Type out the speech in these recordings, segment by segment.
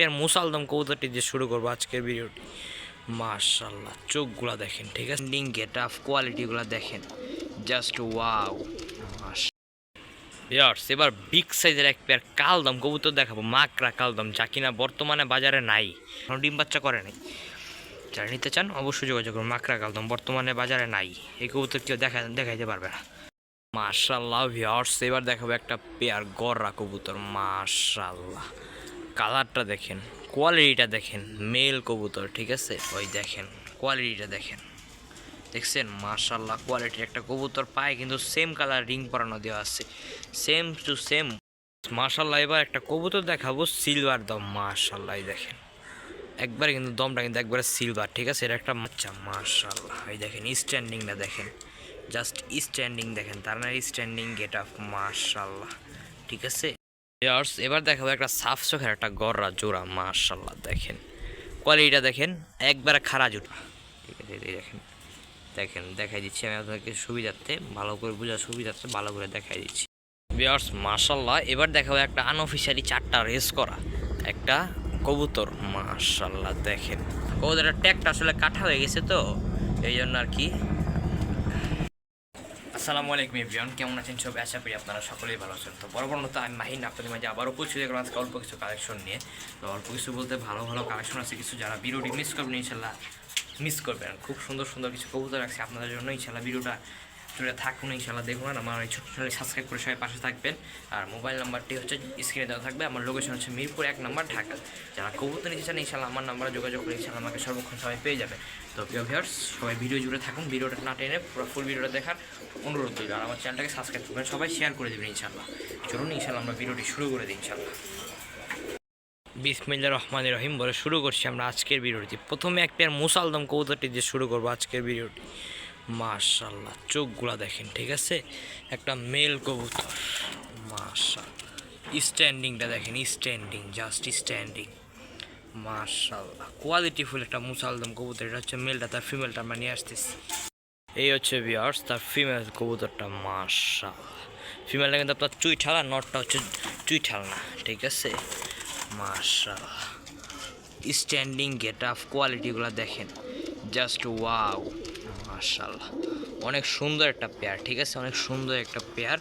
Pair মুসালদম কবুতরটি দিয়ে শুরু করব আজকের ভিডিওটি। মাশাল্লাহ চোখগুলা দেখেন, ঠিক আছে? ডিং টাফ কোয়ালিটিগুলো দেখেন। জাস্ট ওয়াও ইয়ার্স এবার বিগ সাইজের এক পেয়ার কালদম কবুতর দেখাবো, মাকড়া কালদম, যা কিনা বর্তমানে বাজারে নাই ডিম বাচ্চা করে নাই। যারা নিতে চান, অবশ্যই যোগাযোগ করুন, মাকড়া কালদম বর্তমানে বাজারে নাই, এই কবুতর কেউ দেখা, দেখাইতে পারবে না। মার্শাল্লাহ ভিওর্স এবার দেখাবো একটা পেয়ার গররা কবুতর মার্শাল্লাহ কালারটা দেখেন, কোয়ালিটিটা দেখেন, মেল কবুতর, ঠিক আছে? ওই দেখেন, কোয়ালিটিটা দেখেন। দেখছেন? মার্শাল্লাহ কোয়ালিটির একটা কবুতর পায়, কিন্তু সেম কালার রিং পরানো দেওয়া আছে। সেম টু সেম মার্শাল্লাহ এবার একটা কবুতর দেখাবো সিলভার দম মার্শাল্লাহ দেখেন। একবারে কিন্তু দমটা কিন্তু একবারে সিলভার ঠিক আছে? এটা একটা বাচ্চা মার্শাল্লাহ এই দেখেন স্ট্যান্ডিংটা দেখেন। জাস্ট স্ট্যান্ডিং দেখেন, তার না স্ট্যান্ডিং গেট আপ মার্শাল্লাহ ঠিক আছে? ইয়ার্স এবার দেখাবো একটা সাফ চোখের একটা গররা জোড়া মার্শাল্লাহ দেখেন। কোয়ালিটিটা দেখেন, একবারে খাড়া জোড়া। ঠিক আছে এই দেখেন। দেখেন, দেখাই দিচ্ছি আমি আপনাদেরকে সুবিধার্থে, ভালো করে বোঝার সুবিধার্থে ভালো করে দেখাই দিচ্ছি। বিয়ার্স মার্শাল্লাহ এবার দেখাবো একটা আনঅফিসিয়ালি চারটা রেস করা, একটা কবুতর মার্শাল্লাহ দেখেন। কবুতরের ট্যাগটা আসলে কাটা হয়ে গেছে তো, এই জন্য আর কি আসসালামু আলাইকুম ইভিয়ন কেমন আছেন সব? আশা করি আপনারা সকলেই ভালো আছেন। তো বড় বড় আমি মাহিন আপনাদের মাঝে আবারও পৌঁছে দেখলাম আজকে অল্প কিছু কালেকশন নিয়ে। তো অল্প কিছু বলতে ভালো ভালো কালেকশন আছে। কিছু যারা ভিডিওটি মিস করবেন, ইনশাল্লাহ মিস করবেন। খুব সুন্দর সুন্দর কিছু কবুতর রাখছি আপনাদের জন্য। ইনশাল্লাহ ভিডিওটা জুড়ে থাকুন ইনশাল্লাহ দেখুন আর আমার এই ছোটো চ্যানেলে সাবস্ক্রাইব করে সবাই পাশে থাকবেন। আর মোবাইল নাম্বারটি হচ্ছে স্ক্রিনে দেওয়া থাকবে। আমার লোকেশন হচ্ছে মিরপুর এক নাম্বার ঢাকা। যারা কবুতর নিতে চান ইনশাল্লাহ আমার নাম্বারে যোগাযোগ করে ইনশাল্লাহ আমাকে সর্বক্ষণ সবাই পেয়ে যাবে। তো প্রিয় ভিউয়ার্স সবাই ভিডিও জুড়ে থাকুন, ভিডিওটা না টেনে পুরো ফুল ভিডিওটা দেখার অনুরোধ রইল। আর আমার চ্যানেলটাকে সাবস্ক্রাইব করবেন, সবাই শেয়ার করে দেবেন ইনশাল্লাহ চলুন ইনশাল্লাহ আমরা ভিডিওটি শুরু করে দিই ইনশাল্লাহ বিসমিল্লা রহমান রহিম বলে শুরু করছি আমরা আজকের ভিডিওটি। প্রথমে এক পেয়ার মুসালদম কবুতরটি দিয়ে শুরু করব আজকের ভিডিওটি। মাশাল্লাহ, চোখগুলা দেখেন, ঠিক আছে? একটা মেল কবুতর, মাশাল্লাহ। স্ট্যান্ডিংটা দেখেন স্ট্যান্ডিং জাস্ট স্ট্যান্ডিং মাশাল্লাহ কোয়ালিটি ফুল একটা মুসালদম কবুতর, এটা হচ্ছে মেলটা তার ফিমেলটা আমরা নিয়ে আসতেছি। এই হচ্ছে বিয়ার্স তার ফিমেল কবুতরটা, মাশাল্লাহ। ফিমেলটা কিন্তু আপনার চুইঠাল আর নটটা হচ্ছে চুইঠাল না ঠিক আছে? মাশাল্লাহ। স্ট্যান্ডিং গেট আপ কোয়ালিটিগুলো দেখেন। জাস্ট ওয়াও মাশাল্লাহ অনেক সুন্দর একটা পেয়ার ঠিক আছে? অনেক সুন্দর একটা পেয়ার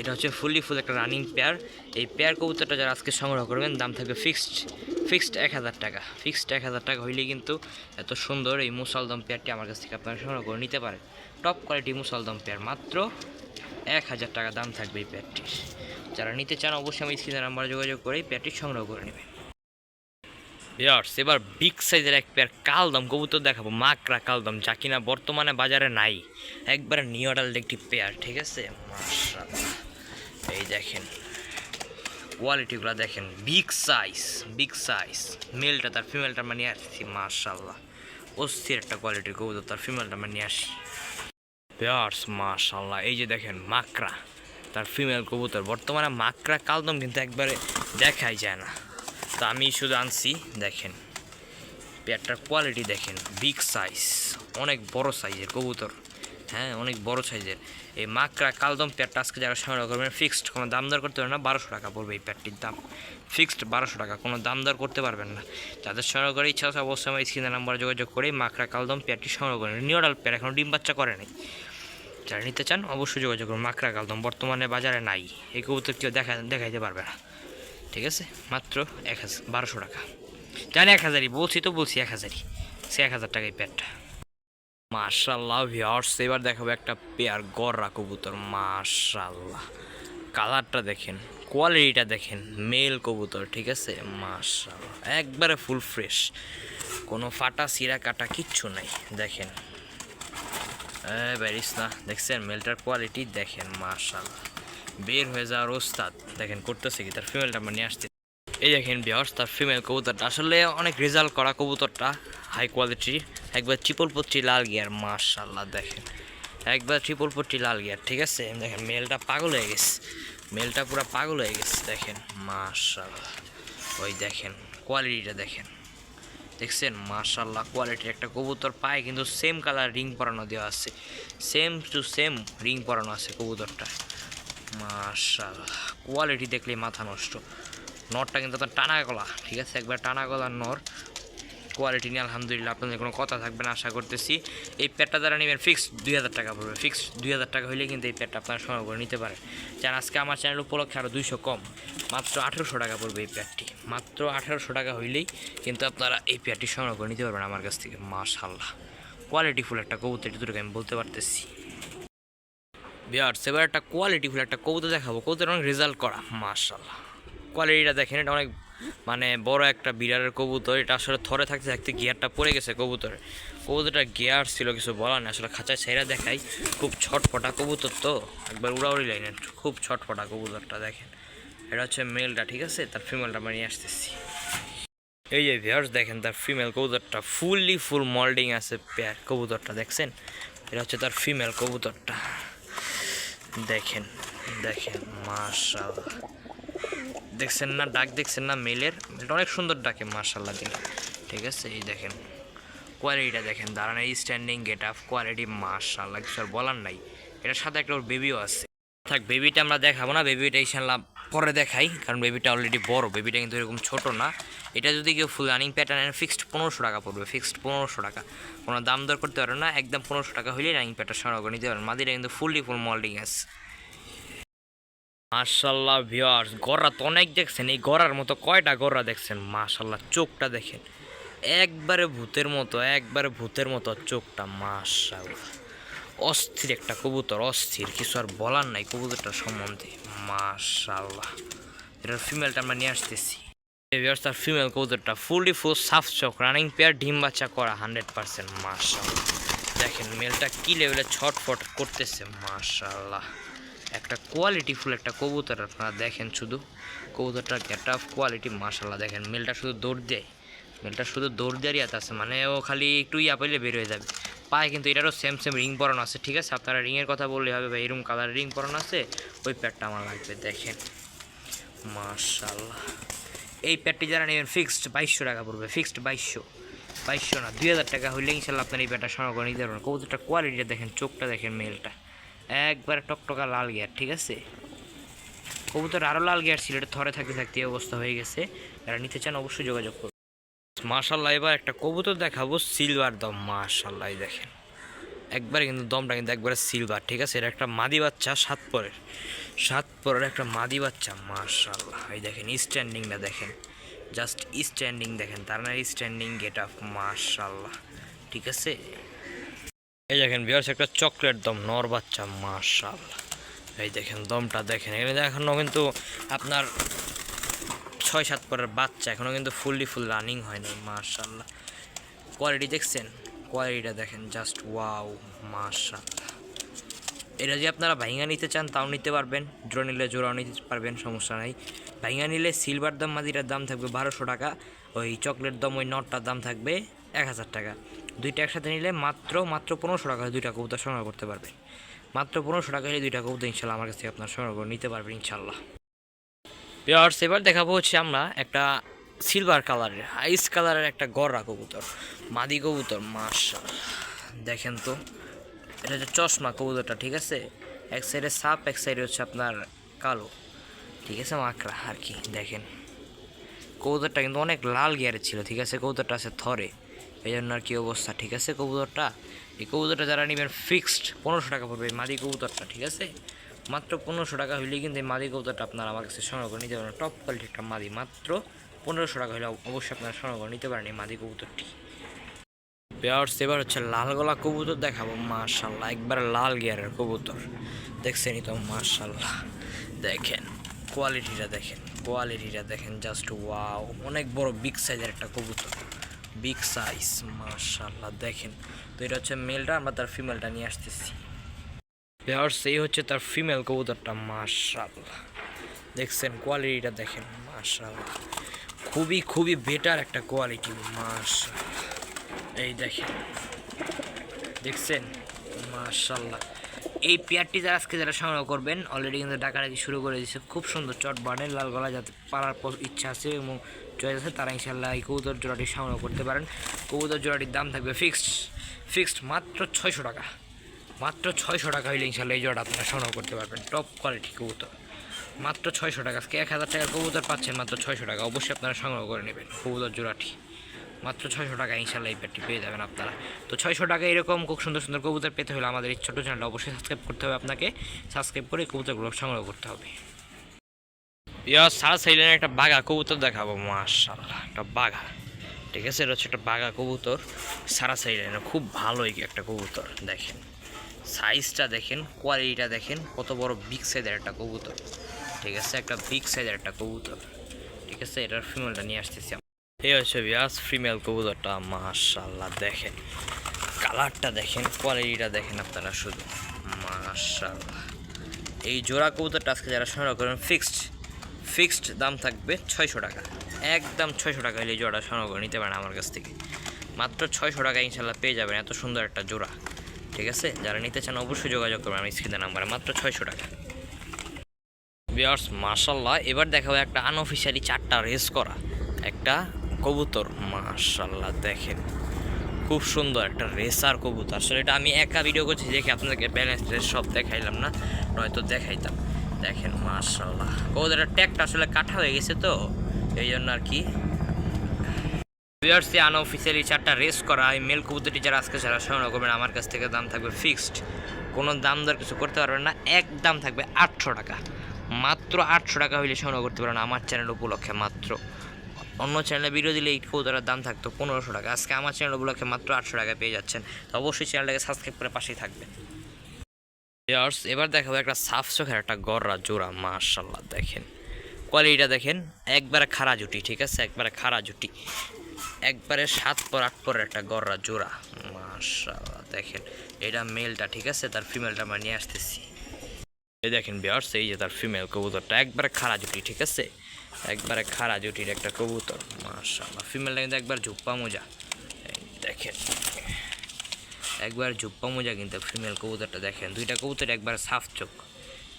এটা হচ্ছে ফুললি ফুল একটা রানিং পেয়ার এই পেয়ার কবুতরটা যারা আজকে সংগ্রহ করবেন, দাম থাকবে ফিক্সড ফিক্সড এক হাজার টাকা। ফিক্সড এক হাজার টাকা হইলে কিন্তু এত সুন্দর এই মুসালদম পেয়ারটি আমার কাছ থেকে আপনারা সংগ্রহ করে নিতে পারেন। টপ কোয়ালিটি মুসালদম পেয়ার মাত্র এক হাজার টাকা দাম থাকবে এই পেয়ারটির যারা নিতে চান, অবশ্যই আমি স্ক্রিনের নাম্বারে যোগাযোগ করে এই পেয়ারটি সংগ্রহ করে নেবেন। ইয়ার্স এবার বিগ সাইজের এক পেয়ার কালদম কবুতর দেখাবো, মাকড়া কালদম, যা কিনা বর্তমানে বাজারে নাই। একবারে নিউডাল একটি পেয়ার ঠিক আছে? এই দেখেন কোয়ালিটিগুলো দেখেন বিগ সাইজ বিগ সাইজ মেলটা তার ফিমেলটা আমরা নিয়ে আসছি মাশাল্লাহ অস্থির একটা কোয়ালিটির কবুতর তার ফিমেলটা আমরা নিয়ে আসি। পেয়ার্স মার্শাল্লাহ এই যে দেখেন, মাকড়া। তার ফিমেল কবুতর, বর্তমানে মাকড়া কালদম কিন্তু একবারে দেখাই যায় না। তো আমি শুধু আনছি, দেখেন। পেয়ারটার কোয়ালিটি দেখেন বিগ সাইজ অনেক বড় সাইজের কবুতর। হ্যাঁ অনেক বড় সাইজের এই মাকড়া কালদম পেয়ারটা আজকে যারা সংগ্রহ করবেন ফিক্সড কোনো দাম দর করতে পারবেন না, বারোশো টাকা পড়বে এই পেয়ারটির দাম। ফিক্সড বারোশো টাকা, কোনো দাম দর করতে পারবেন না। যাদের সংগ্রহ করে ইচ্ছা আছে, অবশ্যই আমার স্ক্রিনের নাম্বারে যোগাযোগ করে মাকড়া কালদম পেয়ারটি সংগ্রহ করেন নিউডাল পেয়ার এখনও ডিম বাচ্চা করে নাই। যারা নিতে চান, অবশ্যই যোগাযোগ করুন। মাকড়া কালদম বর্তমানে বাজারে নাই। এই কবুতর কেউ দেখা দেখাইতে পারবে না। ঠিক আছে? মাত্র এক হাজার বারোশো টাকা। জানি এক হাজারই বলছি তো বলছি এক হাজারই সে এক হাজার টাকাই পেয়ারটা মার্শাল্লাহ ভিওর্স এবার দেখাবো একটা পেয়ার, গররা কবুতর। মার্শাল্লাহ কালারটা দেখেন কোয়ালিটিটা দেখেন মেল কবুতর, ঠিক আছে? মার্শাল্লাহ একবারে ফুল ফ্রেশ কোনো ফাটা, সিরা, কাটা কিচ্ছু নাই, দেখেন। ব্যারিস না। দেখছেন? মেলটার কোয়ালিটি দেখেন মার্শাল্লাহ বের হয়ে যাওয়ার ওস্তাদ। দেখেন, করতেছে কি? তার ফিমেলটা আমরা নিয়ে আসতে এই দেখেন বিয়ার্স তার ফিমেল কবুতরটা। আসলে অনেক রেজাল্ট করা কবুতরটা হাই কোয়ালিটির একবার ট্রিপল পট্টি লাল গিয়ার মার্শাল্লাহ দেখেন। একবার ট্রিপল পট্টি লাল গিয়ার ঠিক আছে? দেখেন মেলটা পাগল হয়ে গেছে। মেলটা পুরো পাগল হয়ে গেছে, দেখেন। মার্শাল্লাহ ওই দেখেন কোয়ালিটিটা দেখেন। দেখছেন? মার্শাল্লাহ কোয়ালিটির একটা কবুতর পায়, কিন্তু সেম কালার রিং পরানো দেওয়া আছে। সেম টু সেম রিং পরানো আছে কবুতরটা। মার্শাল্লাহ কোয়ালিটি দেখলে মাথা নষ্ট। নরটা কিন্তু আপনার টানা গলা, ঠিক আছে? একবার টানা গলার নর। কোয়ালিটি নিয়ে আলহামদুলিল্লাহ আপনাদের কোনো কথা থাকবে না, আশা করতেছি। এই প্যাডটা যারা নেবেন ফিক্স দুই হাজার টাকা পড়বে। ফিক্স দুই হাজার টাকা হইলে কিন্তু এই প্যাডটা আপনারা সংগ্রহ করে নিতে পারেন। যার আজকে আমার চ্যানেল উপলক্ষে আরও দুইশো কম, মাত্র আঠেরোশো টাকা পড়বে এই প্যাডটি মাত্র আঠেরোশো টাকা হইলেই কিন্তু আপনারা এই প্যাডটি সংগ্রহ করে নিতে পারবেন আমার কাছ থেকে। মাশাল্লাহ কোয়ালিটিফুল একটা কবুতর যতটুকু আমি বলতে পারতেছি। বিয়ার্স, এবার একটা কোয়ালিটি কোয়ালিটিফুল একটা কবুতর দেখাবো। কবুতর অনেক রেজাল্ট করা মাশাল্লাহ কোয়ালিটিটা দেখেন, এটা অনেক মানে বড় একটা বিড়ালের কবুতর। এটা আসলে থরে থাকতে থাকতে গিয়ারটা পড়ে গেছে কবুতরে। কবুতরটা গিয়ার ছিল, কিছু বলার নেই। আসলে খাঁচায় ছেড়া দেখাই, খুব ছটফটা কবুতর তো। একবার উড়াউড়ি লাইনের খুব ছটফটা কবুতরটা দেখেন। এটা হচ্ছে মেলটা ঠিক আছে? তার ফিমেলটা আমরা নিয়ে আসতেছি। এই যে ভিউয়ার্স দেখেন তার ফিমেল কবুতরটা ফুললি ফুল মল্ডিং আছে পেয়ার কবুতরটা, দেখছেন? এটা হচ্ছে তার ফিমেল কবুতরটা। দেখেন দেখেন মার্শাল দেখছেন না? ডাক দেখছেন না? মেলের? এটা অনেক সুন্দর ডাকে মার্শাল্লাহ দিন ঠিক আছে? এই দেখেন কোয়ালিটিটা দেখেন। দাঁড়ানোর স্ট্যান্ডিং গেট আপ কোয়ালিটি মার্শাল্লাহ কিছু আর বলার নাই। এটার সাথে একটা ওর বেবিও আছে। থাক বেবিটা আমরা দেখাবো না বেবিটা ইনশাল্লাহ পরে দেখাই, কারণ বেবিটা অলরেডি বড় বেবিটা কিন্তু এরকম ছোট না। এটা যদি কেউ ফুল রানিং প্যাটার্নের ফিক্সড পনেরোশো টাকা পড়বে ফিক্সড পনেরোশো টাকা। কোনো দাম দর করতে পারবে না, একদম পনেরোশো টাকা হলেই রানিং প্যাটার্ন সংগ্রহ করে নিতে পারবেন মাদিরা কিন্তু ফুললি ফুল মল্ডিং আছে মাশাল্লাহ ভিওয়ার্স গড়া তো অনেক দেখছেন, এই গড়ার মতো কয়টা গড়া দেখছেন? মাশাল্লাহ চোখটা দেখেন। একবারে ভূতের মতো, একবারে ভূতের মতো চোখটা মাশাল্লাহ অস্থির একটা কবুতর, অস্থির, কিছু আর বলার নাই কবুতরটার সম্বন্ধে। মাশাল্লাহ এটার ফিমেলটা আমরা নিয়ে আসতেছি। ভিওয়ার্স তার ফিমেল কবুতরটা ফুললি ফুল সাফ চক রানিং পেয়ার ডিম বাচ্চা করা হান্ড্রেড পার্সেন্ট মাশাল্লাহ দেখেন মেলটা কি লেভেলে ছটফট করতেছে মাশাল্লাহ একটা কোয়ালিটি ফুল একটা কবুতর, আপনারা দেখেন শুধু। কবুতরটার গেট অফ কোয়ালিটি মাশাল্লাহ দেখেন মেলটা শুধু দৌড় দেয়। মেলটা শুধু দৌড় দেওয়ারই আছে মানে ও খালি একটু ইয়া পেলে বের হয়ে যাবে। পায়ে কিন্তু এটারও সেম সেম রিং পরানো আছে, ঠিক আছে? আপনারা রিংয়ের কথা বললে হবে ভাই, এরকম কালার রিং পরানো আছে, ওই প্যাডটা আমার লাগবে, দেখেন। মাশাল্লাহ এই প্যাডটি যারা নেবেন ফিক্সড বাইশশো টাকা পড়বে ফিক্সড বাইশশো। বাইশশো না, দুই হাজার টাকা হইলে ইনশাল্লাহ আপনার এই প্যাডটা সংগ্রহ করে নিতে পারবেন। কবুতরটা কোয়ালিটিটা দেখেন, চোখটা দেখেন মেলটা একবারে টকটকা লাল গিয়ার ঠিক আছে? কবুতর আরও লাল গিয়ার ছিল, এটা থরে থাকতে থাকতে অবস্থা হয়ে গেছে। যারা নিতে চান অবশ্যই যোগাযোগ করুন। মাশাল্লাহ, এবার একটা কবুতর দেখাবো সিলভার দম। মাশাল্লাহ, এই দেখেন। একবারে কিন্তু দমটা কিন্তু একবারে সিলভার ঠিক আছে? এটা একটা মাদি বাচ্চা, সাত পরের। সাত পরের একটা মাদি বাচ্চা, মাশাল্লাহ। এই দেখেন স্ট্যান্ডিংটা দেখেন। জাস্ট স্ট্যান্ডিং দেখেন, তার না স্ট্যান্ডিং গেট আপ মাশাল্লাহ। ঠিক আছে? এই দেখেন বিয়ার্স একটা চকলেট দম, নর বাচ্চা, মাশাল্লাহ। এই দেখেন, দমটা দেখেন। এখানে এখনও কিন্তু আপনার ছয় সাত পরের বাচ্চা। এখনও কিন্তু ফুললি ফুল রানিং হয় নাই মাশাল্লাহ কোয়ালিটি দেখছেন? কোয়ালিটিটা দেখেন জাস্ট ওয়াও মাশাল্লাহ এটা যে আপনারা ভাইঙ্গা নিতে চান, তাও নিতে পারবেন। জোড়া নিলে জোড়াও নিতে পারবেন, সমস্যা নাই। ভাইঙ্গা নিলে সিলভার দাম মাদিটার দাম থাকবে বারোশো টাকা। ওই চকলেট দাম, ওই নটটার দাম থাকবে এক হাজার টাকা। দুইটা একসাথে নিলে মাত্র মাত্র পনেরোশো টাকা দুইটা কবুতর সংগ্রহ করতে পারবেন। মাত্র পনেরোশো টাকা হলে দুইটা কবুতর ইনশাল্লাহ আমার কাছ থেকে আপনার সংগ্রহ করে নিতে পারবেন ইনশাল্লাহ পিয়ার্স এবার দেখাবো হচ্ছে আমরা একটা সিলভার কালারের আইস কালারের একটা গররা কবুতর, মাদি কবুতর মাশা দেখেন তো, এটা হচ্ছে চশমা কবুতরটা, ঠিক আছে? এক সাইডে সাপ, এক সাইডে হচ্ছে আপনার কালো। ঠিক আছে, মাকড়া, আর কি, দেখেন। কবুতরটা কিন্তু অনেক লাল গিয়ারের ছিল, ঠিক আছে? কবুতরটা আছে থরে। এই জন্য আর কি অবস্থা, ঠিক আছে কবুতরটা? এই কবুতরটা যারা নেবেন ফিক্সড পনেরোশো টাকা পড়বে মাদি কবুতরটা, ঠিক আছে? মাত্র পনেরোশো টাকা হইলেই কিন্তু এই মাদি কবুতরটা আপনারা আমার কাছে সংগ্রহ করে নিতে পারেন। টপ কোয়ালিটির একটা মাদি মাত্র পনেরোশো টাকা হলে অবশ্যই আপনারা সংগ্রহ করে নিতে পারেন এই মাদি কবুতরটি। পেয়ার্স এবার হচ্ছে লাল গলা কবুতর দেখাবো। মার্শাল্লাহ একবার লাল গিয়ারের কবুতর। দেখছেনই তো? মার্শাল্লাহ দেখেন কোয়ালিটিটা দেখেন কোয়ালিটিটা দেখেন জাস্ট ওয়াও অনেক বড় বিগ সাইজের একটা কবুতর। বিগ সাইজ মার্শাল্লাহ দেখেন। তো এটা হচ্ছে মেলটা আমরা তার ফিমেলটা নিয়ে আসতেছি। পেয়ার্স এই হচ্ছে তার ফিমেল কবুতরটা মার্শাল্লাহ দেখছেন কোয়ালিটিটা দেখেন মার্শাল্লাহ খুবই খুবই বেটার একটা কোয়ালিটি মার্শাল্লাহ এই দেখেন। দেখছেন? মার্শাল্লাহ এই পেয়ারটি যারা আজকে যারা সংগ্রহ করবেন অলরেডি কিন্তু ডাকাডাকি শুরু করে দিয়েছে। খুব সুন্দর চট বানের লাল গলা যাতে পারার ইচ্ছা আছে এবং চয়েস আছে, তারা ইনশাল্লাহ এই কবুতর জোড়াটি সংগ্রহ করতে পারেন। কবুতর জোড়াটির দাম থাকবে ফিক্সড ফিক্সড মাত্র ছয়শো টাকা। মাত্র ছয়শো টাকা হইলে ইনশাল্লাহ এই জোড়াটা আপনারা সংগ্রহ করতে পারবেন। টপ কোয়ালিটি কবুতর। মাত্র ছয়শো টাকা। আজকে এক হাজার টাকার কবুতর পাচ্ছেন মাত্র ছয়শো টাকা। অবশ্যই আপনারা সংগ্রহ করে নেবেন কবুতর জোড়াটি। মাত্র ছয়শো টাকা ইনশাল্লাহ এই প্যাডটি পেয়ে যাবেন আপনারা। তো ছয়শো টাকা এরকম খুব সুন্দর সুন্দর কবুতর পেতে হলে আমাদের এই ছোটো চ্যানেলটা অবশ্যই সাবস্ক্রাইব করতে হবে আপনাকে। সাবস্ক্রাইব করে কবুতরগুলো সংগ্রহ করতে হবে। ইয়া সারা সাইলেন একটা বাঘা কবুতর দেখাবো মাশাল্লাহ একটা বাঘা। ঠিক আছে? এটা হচ্ছে একটা বাঘা কবুতর। সারা সাইলেন খুব ভালো একটা কবুতর, দেখেন। সাইজটা দেখেন কোয়ালিটিটা দেখেন, কত বড় বিগ সাইজের একটা কবুতর। ঠিক আছে, একটা বিগ সাইজের একটা কবুতর। ঠিক আছে, এটার ফিমেলটা নিয়ে আসতেছি। এই হচ্ছে বিয়াস ফিমেল কবুতরটা মাশাল্লাহ দেখেন। কালারটা দেখেন কোয়ালিটিটা দেখেন আপনারা শুধু। মাশাল্লাহ এই জোড়া কবুতরটা আজকে যারা সংগ্রহ করেন ফিক্সড ফিক্সড দাম থাকবে ছয়শো টাকা। একদম ছয়শো টাকা হলে জোড়াটা সংগ্রহ করে নিতে পারেন আমার কাছ থেকে। মাত্র ছয়শো টাকা ইনশাল্লাহ পেয়ে যাবেন, এত সুন্দর একটা জোড়া। ঠিক আছে? যারা নিতে চান অবশ্যই যোগাযোগ করবেন আমি স্ক্রিনের নাম্বারে মাত্র ছয়শো টাকা। বিয়ার্স মার্শাল্লাহ এবার দেখাবো একটা আনঅফিসিয়ালি চারটা রেস করা। একটা কবুতর মার্শাল্লাহ দেখেন। খুব সুন্দর একটা রেসার কবুতর। আসলে এটা আমি একা ভিডিও করছি, দেখে আপনাদেরকে ব্যালেন্স রেস সব দেখাইলাম না, নয়তো দেখাইতাম। দেখেন মাশাল্লাহ কবুতরের ট্যাগটা আসলে কাটা হয়ে গেছে তো এই জন্য আর কি বিয়ার্সে আনঅফিসিয়ালি চারটা রেস করা, এই মেল কবুতরটি যারা আজকে যারা সংগ্রহ করবেন, আমার কাছ থেকে দাম থাকবে ফিক্সড কোনো দাম দর কিছু করতে পারবেন না, এক দাম থাকবে আটশো টাকা। মাত্র আটশো টাকা হইলে সংগ্রহ করতে পারেন আমার চ্যানেল উপলক্ষে মাত্র। অন্য চ্যানেলে ভিডিও দিলে এই কবুতরের দাম থাকতো পনেরোশো টাকা। আজকে আমার চ্যানেল উপলক্ষে মাত্র আটশো টাকা পেয়ে যাচ্ছেন। তো অবশ্যই চ্যানেলটাকে সাবস্ক্রাইব করে পাশেই থাকবে। ইয়ার্স এবার দেখাবো একটা সাফ চোখের একটা গররা জোড়া মার্শাল্লাহ দেখেন। কোয়ালিটিটা দেখেন, একবারে খাড়া জুটি, ঠিক আছে? একবারে খাড়া জুটি। একবারে সাত পর আট পর একটা গররা জোড়া। মার্শাল্লাহ দেখেন, এটা মেলটা ঠিক আছে? তার ফিমেলটা আমরা নিয়ে আসতেছি। এই দেখেন বিয়ার্স এই যে তার ফিমেল কবুতরটা, একবারে খাড়া জুটি ঠিক আছে? একবারে খাড়া জুটির একটা কবুতর মার্শাল্লাহ ফিমেলটা কিন্তু একবার ঝুপ্পা মোজা। দেখেন, একবার ঝুপ্পা মোজা কিন্তু ফিমেল কবুতরটা, দেখেন, দুইটা কবুতর একবার সাফ চোখ,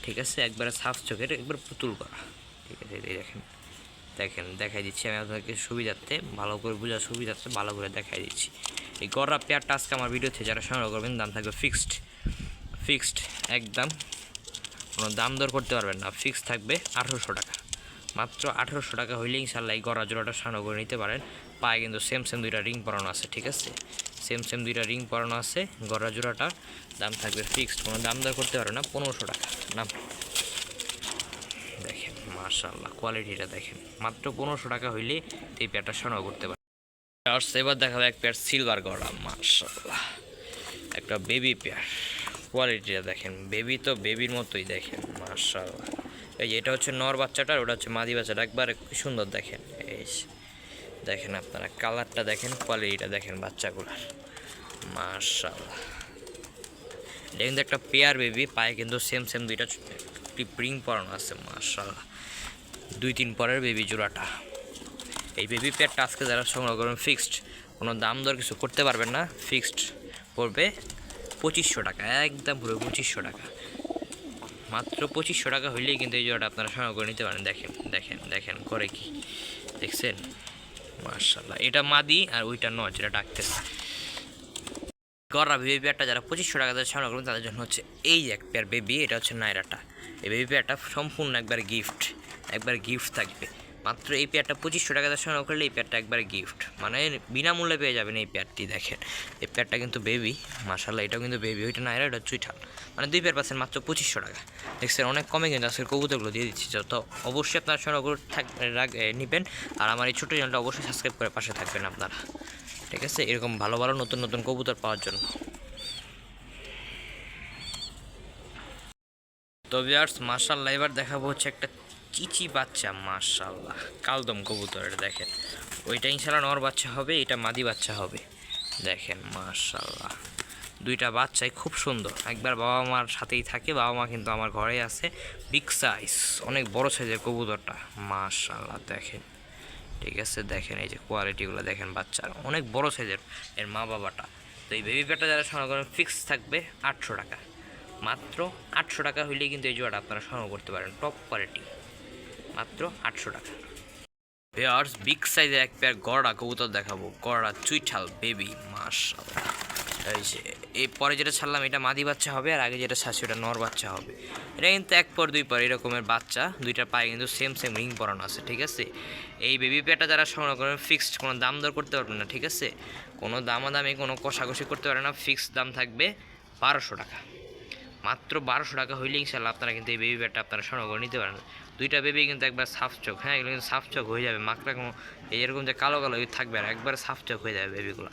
ঠিক আছে? একবারে সাফ চোখের, একবার পুতুল করা ঠিক আছে, এই দেখেন। দেখেন, দেখাই দিচ্ছি। আমি আপনাদেরকে সুবিধার্থে, ভালো করে বোঝার সুবিধার্থে ভালো করে দেখাই দিচ্ছি। এই গররা পেয়ারটা আজকে আমার ভিডিওতে যারা সংগ্রহ করবেন, দাম থাকবে ফিক্সড ফিক্সড একদম কোনো দাম দর করতে পারবেন না। ফিক্সড থাকবে আঠেরোশো টাকা। মাত্র আঠেরোশো টাকা হইলে ইনশাল্লাহ এই গড়া জোড়াটা সংগ্রহ করে নিতে পারেন। পায়ে কিন্তু সেম সেম দুইটা রিং পরানো আছে, ঠিক আছে? সেম সেম দুইটা রিং পরানো আছে গড়া জোড়াটার দাম থাকবে ফিক্সড কোনো দাম দর করতে পারবে না, পনেরোশো টাকা। নাম মার্শাল্লাহ কোয়ালিটিটা দেখেন। মাত্র পনেরোশো টাকা হইলে এই পেয়ারটা সংগ্রহ করতে আর এবার দেখাবে এক পেয়ার সিলভার গড়া মার্শাল্লাহ একটা বেবি পেয়ার কোয়ালিটিটা দেখেন বেবি তো বেবির মতোই দেখেন মার্শাল্লাহ এই যে এটা হচ্ছে নর বাচ্চাটা ওটা হচ্ছে মাদি বাচ্চাটা। একবারে সুন্দর দেখেন। এই দেখেন আপনারা কালারটা দেখেন কোয়ালিটিটা দেখেন বাচ্চাগুলার। মার্শাল্লাহ এটা কিন্তু একটা পেয়ার বেবি পায়ে কিন্তু সেম সেম দুইটা প্রিং পরানো আছে মার্শাল্লাহ দুই তিন পরের বেবি জোড়াটা। এই বেবি পেয়ারটা আজকে যারা সংগ্রহ করবেন ফিক্সড কোনো দাম দর কিছু করতে পারবেন না। ফিক্সড পড়বে পঁচিশশো টাকা, একদম পুরো পঁচিশশো টাকা। মাত্র পঁচিশশো টাকা হইলেই কিন্তু এই জোড়াটা আপনারা সংগ্রহ করে নিতে পারেন। দেখেন দেখেন দেখেন, করে কি? দেখছেন? মার্শাল্লাহ এটা মাদি আর ওইটা নয়, যেটা ডাকতেছে। গররা বেবি পেয়ারটা যারা পঁচিশশো টাকা দিয়ে সংগ্রহ করবেন, তাদের জন্য হচ্ছে এই এক পেয়ার বেবি এটা হচ্ছে নায়রাটা। এই বেবি পেয়ারটা সম্পূর্ণ একবার গিফট একবার গিফট থাকবে। মাত্র এই পেয়ারটা পঁচিশশো টাকা দিয়ে সংগ্রহ করলে এই পেয়ারটা একবার গিফট মানে বিনামূল্যে পেয়ে যাবেন এই পেয়ারটি দেখেন। এই পেয়ারটা কিন্তু বেবি মাসাল্লাহ এটাও কিন্তু বেবি ওইটা নায়রা এটা চুইঠাল মানে দুই পেয়ার পাচ্ছেন মাত্র পঁচিশশো টাকা। দেখছেন, অনেক কমে কিন্তু আজকের কবুতরগুলো দিয়ে দিচ্ছি। যত অবশ্যই আপনারা সংগ্রহ থাক নেবেন। আর আমার এই ছোটো চ্যানেলটা অবশ্যই সাবস্ক্রাইব করে পাশে থাকবেন আপনারা। ঠিক আছে? এরকম ভালো ভালো, নতুন নতুন কবুতর পাওয়ার জন্য। তো ভিউয়ার্স মাশাল্লাহ এবার দেখাবো হচ্ছে একটা চিচি বাচ্চা মাশাল্লাহ কালদম কবুতরের, দেখেন। ওইটা ইনশাল্লাহ নর বাচ্চা হবে, এটা মাদি বাচ্চা হবে। দেখেন মাশাল্লাহ দুইটা বাচ্চাই খুব সুন্দর। একবার বাবা মার সাথেই থাকে, বাবা মা কিন্তু আমার ঘরে আছে। বিগ সাইজ অনেক বড় সাইজের কবুতরটা মাশাল্লাহ দেখেন। ঠিক আছে, দেখেন, এই যে কোয়ালিটিগুলো দেখেন বাচ্চার। অনেক বড় সাইজের এর মা বাবাটা তো এই বেবি প্যাডটা যারা সংগ্রহ করেন ফিক্স থাকবে আটশো টাকা। মাত্র আটশো টাকা হইলেই কিন্তু এই জোড়াটা আপনারা সংগ্রহ করতে পারেন টপ কোয়ালিটি মাত্র আটশো টাকা। পেয়ার্স বিগ সাইজের এক পেয়ার গড়া কবুতর দেখাবো। গড়া চুইঠাল বেবি মাস এই পরে যেটা ছাড়লাম, এটা মাদি বাচ্চা হবে আর আগে যেটা ছাড়ছি, ওটা নর বাচ্চা হবে। এটা কিন্তু এক পর দুই পর, এরকমের বাচ্চা দুইটা পায়ে কিন্তু সেম সেম রিং পরানো আছে, ঠিক আছে? এই বেবি পেয়ারটা যারা সংগ্রহ করেন ফিক্সড কোনো দাম দর করতে পারবেন না, ঠিক আছে? কোনো দামাদামি, কোনো কষাকষি করতে পারে না ফিক্সড দাম থাকবে বারোশো টাকা। মাত্র বারোশো টাকা হইলে ইনশাল্লাহ আপনারা কিন্তু এই বেবি ব্যাটটা আপনারা সংগ্রহ করে নিতে পারেন। দুইটা বেবি কিন্তু একবার সাফ চোখ হ্যাঁ? এগুলো কিন্তু সাফ চোখ হয়ে যাবে মাকড়া কোনো এই এরকম যে কালো কালো থাকবে আর একবার সাফ চোখ হয়ে যাবে বেবিগুলো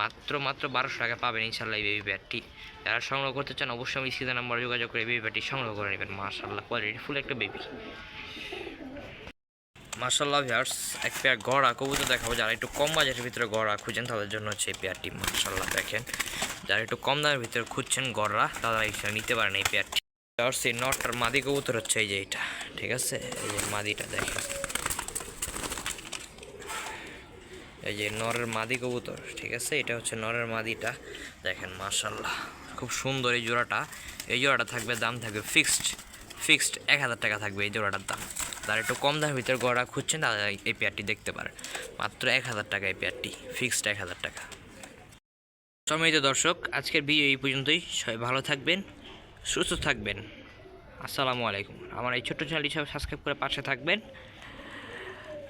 মাত্র মাত্র বারোশো টাকা পাবেন ইনশাল্লাহ এই বেবি ব্যাটটি যারা সংগ্রহ করতে চান, অবশ্যই আমি স্ক্রিনের নাম্বারে যোগাযোগ করে বেবি ব্যাটটি সংগ্রহ করে নেবেন। মাশাল্লাহ কোয়ালিটি ফুল একটা বেবি মার্শাল্লাহ ভিয়ার্স এক পেয়ার গড়া কবুতর দেখাবো যারা একটু কম বাজেটের ভিতরে গড়া খুঁজেন তাদের জন্য হচ্ছে এই পেয়ারটি মার্শাল্লাহ দেখেন। যারা একটু কম দামের ভিতরে খুঁজছেন গড়রা তারা এখানে নিতে পারেন এই পেয়ারটি ভিউয়ার্স এই নটটার মাদি কবুতর হচ্ছে এই যে এইটা, ঠিক আছে? এই যে মাদিটা দেখেন। এই যে নরের মাদি কবুতর, ঠিক আছে? এটা হচ্ছে নরের মাদিটা, দেখেন মার্শাল্লাহ খুব সুন্দর এই জোড়াটা। এই জোড়াটা থাকবে, দাম থাকবে ফিক্সড ফিক্সড এক হাজার টাকা থাকবে এই জোড়াটার দাম। তার একটু কম দামের ভিতরে গড়া খুঁজছেন, তারা এই পেয়ারটি দেখতে পারেন মাত্র এক হাজার টাকা এই পেয়ারটি ফিক্সড এক হাজার টাকা। সম্মানিত দর্শক, আজকের ভিডিও এই পর্যন্তই। সবাই ভালো থাকবেন, সুস্থ থাকবেন। আসসালামু আলাইকুম। আমার এই ছোট্ট চ্যানেলটি সবাই সাবস্ক্রাইব করে পাশে থাকবেন।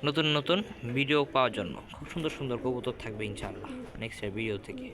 নতুন নতুন ভিডিও পাওয়ার জন্য। খুব সুন্দর সুন্দর কবুতর থাকবে ইনশাআল্লাহ নেক্সট ভিডিও থেকে।